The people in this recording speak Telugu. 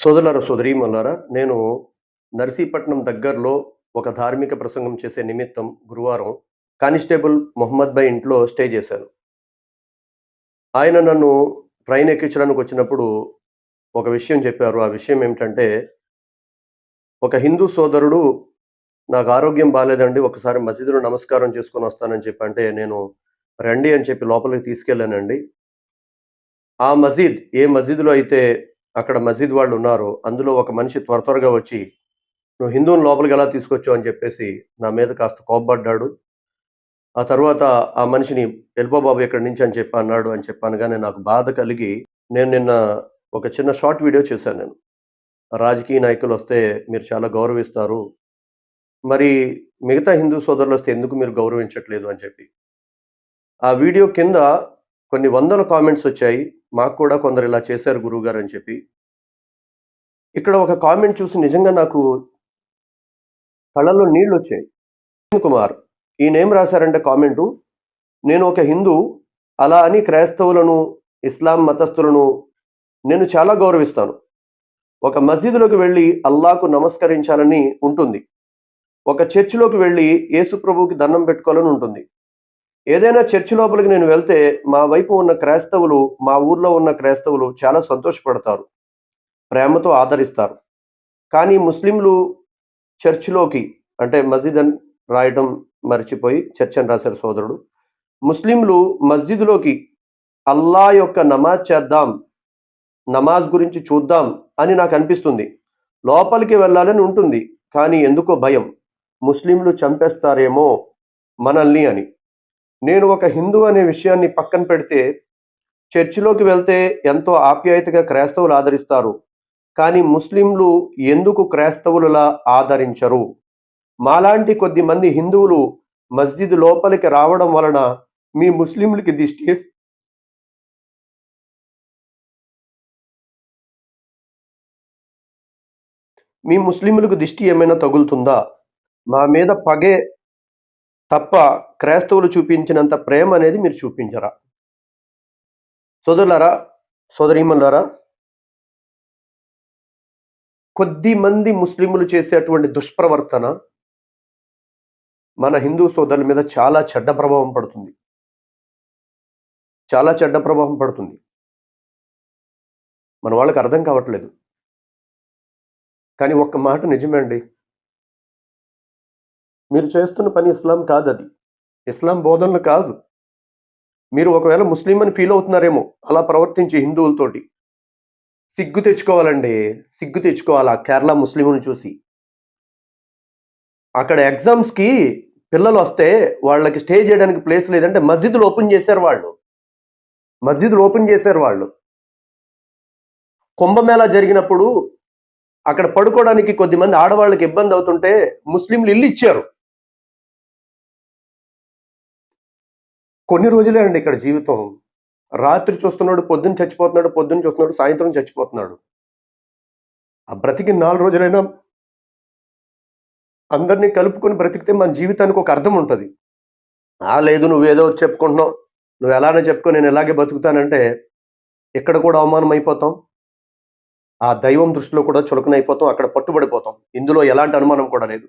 సోదరులారా సోదరీమణులారా నేను నర్సీపట్నం దగ్గరలో ఒక ధార్మిక ప్రసంగం చేసే నిమిత్తం గురువారం కానిస్టేబుల్ మొహమ్మద్ భాయ్ ఇంట్లో స్టే చేశాను. ఆయన నన్ను ట్రైన్ ఎక్కించడానికి వచ్చినప్పుడు ఒక విషయం చెప్పారు. ఆ విషయం ఏమిటంటే ఒక హిందూ సోదరుడు నాకు ఆరోగ్యం బాగాలేదండి ఒకసారి మసీదులో నమస్కారం చేసుకొని వస్తానని చెప్పి అంటే నేను రండి అని చెప్పి లోపలికి తీసుకెళ్ళానండి. ఆ మసీద్ ఏ మసీదులో అయితే అక్కడ మసీద్ వాళ్ళు ఉన్నారో అందులో ఒక మనిషి త్వర త్వరగా వచ్చి నువ్వు హిందువుని లోపలికి ఎలా తీసుకొచ్చావు? అని చెప్పేసి నా మీద కాస్త కోపడ్డాడు ఆ తర్వాత ఆ మనిషిని వెళ్ళిపో బాబు ఇక్కడి నుంచి అని చెప్పి అన్నాడు అని చెప్పానుగానే నాకు బాధ కలిగి నేను నిన్న ఒక చిన్న షార్ట్ వీడియో చేశాను నేను. రాజకీయ నాయకులు వస్తే మీరు చాలా గౌరవిస్తారు. మరి మిగతా హిందూ సోదరులు వస్తే ఎందుకు మీరు గౌరవించట్లేదు? అని చెప్పి. ఆ వీడియో కింద కొన్ని వందల కామెంట్స్ వచ్చాయి. మాకు కూడా కొందరు ఇలా చేశారు గురువుగారు అని చెప్పి. ఇక్కడ ఒక కామెంట్ చూసి నిజంగా నాకు కళ్ళల్లో నీళ్ళు వచ్చాయి. కుమార్ ఈయన ఏం రాశారంటే కామెంటు. నేను ఒక హిందూ అలా అని క్రైస్తవులను ఇస్లాం మతస్థులను నేను చాలా గౌరవిస్తాను. ఒక మసీదులోకి వెళ్ళి అల్లాకు నమస్కరించాలని ఉంటుంది. ఒక చర్చిలోకి వెళ్ళి యేసు ప్రభువుకి దండం పెట్టుకోవాలని ఉంటుంది. ఏదైనా చర్చి లోపలికి నేను వెళ్తే మా వైపు ఉన్న క్రైస్తవులు మా ఊర్లో ఉన్న క్రైస్తవులు చాలా సంతోషపడతారు ప్రేమతో ఆదరిస్తారు. కానీ ముస్లింలు చర్చిలోకి అంటే మస్జిద్ అని రాయడం మర్చిపోయి చర్చ్ అని రాశారు సోదరుడు. ముస్లింలు మస్జిద్లోకి అల్లా యొక్క నమాజ్ చేద్దాం నమాజ్ గురించి చూద్దాం అని నాకు అనిపిస్తుంది. లోపలికి వెళ్ళాలని ఉంటుంది కానీ ఎందుకో భయం. ముస్లింలు చంపేస్తారేమో మనల్ని అని. నేను ఒక హిందూ అనే విషయాన్ని పక్కన పెడితే చర్చిలోకి వెళ్తే ఎంతో ఆప్యాయతగా క్రైస్తవులు ఆదరిస్తారు. కానీ ముస్లింలు ఎందుకు క్రైస్తవులలా ఆదరించరు? మాలాంటి కొద్ది మంది హిందువులు మస్జిద్ లోపలికి రావడం వలన మీ ముస్లింలకి దిష్టి? మీ ముస్లింలకు దిష్టి ఏమైనా తగులుతుందా? మా మీద పగే తప్ప క్రైస్తవులు చూపించినంత ప్రేమ అనేది మీరు చూపించరా? సోదరులారా సోదరీమల్లారా కొద్ది మంది ముస్లింలు చేసేటువంటి దుష్ప్రవర్తన మన హిందూ సోదరుల మీద చాలా చెడ్డ ప్రభావం పడుతుంది. చాలా చెడ్డ ప్రభావం పడుతుంది. మన వాళ్ళకి అర్థం కావట్లేదు. కానీ ఒక్క మాట నిజమే అండి మీరు చేస్తున్న పని ఇస్లాం కాదు అది ఇస్లాం బోధనలు కాదు. మీరు ఒకవేళ ముస్లిం అని ఫీల్ అవుతున్నారేమో అలా ప్రవర్తించి హిందువులతోటి. సిగ్గు తెచ్చుకోవాలండి. సిగ్గు తెచ్చుకోవాలా? కేరళ ముస్లింని చూసి. అక్కడ ఎగ్జామ్స్కి పిల్లలు వస్తే వాళ్ళకి స్టే చేయడానికి ప్లేస్ లేదంటే మస్జిద్లు ఓపెన్ చేశారు వాళ్ళు. మస్జిద్లు ఓపెన్ చేశారు వాళ్ళు. కుంభమేళా జరిగినప్పుడు అక్కడ పడుకోవడానికి కొద్దిమంది ఆడవాళ్ళకి ఇబ్బంది అవుతుంటే ముస్లింలు ఇల్లు ఇచ్చారు. కొన్ని రోజులే అండి ఇక్కడ జీవితం. రాత్రి చూస్తున్నాడు పొద్దున్న చచ్చిపోతున్నాడు పొద్దున్న చూస్తున్నాడు సాయంత్రం చచ్చిపోతున్నాడు. ఆ బ్రతికి నాలుగు రోజులైనా అందరినీ కలుపుకొని బ్రతికితే మన జీవితానికి ఒక అర్థం ఉంటుంది. ఆ లేదు నువ్వేదో చెప్పుకుంటున్నావు. నువ్వు ఎలానే చెప్పుకో నేను ఎలాగే బతుకుతానంటే ఇక్కడ కూడా అవమానం అయిపోతాం. ఆ దైవం దృష్టిలో కూడా చులకనైపోతాం అక్కడ పట్టుబడిపోతాం. ఇందులో ఎలాంటి అనుమానం కూడా లేదు.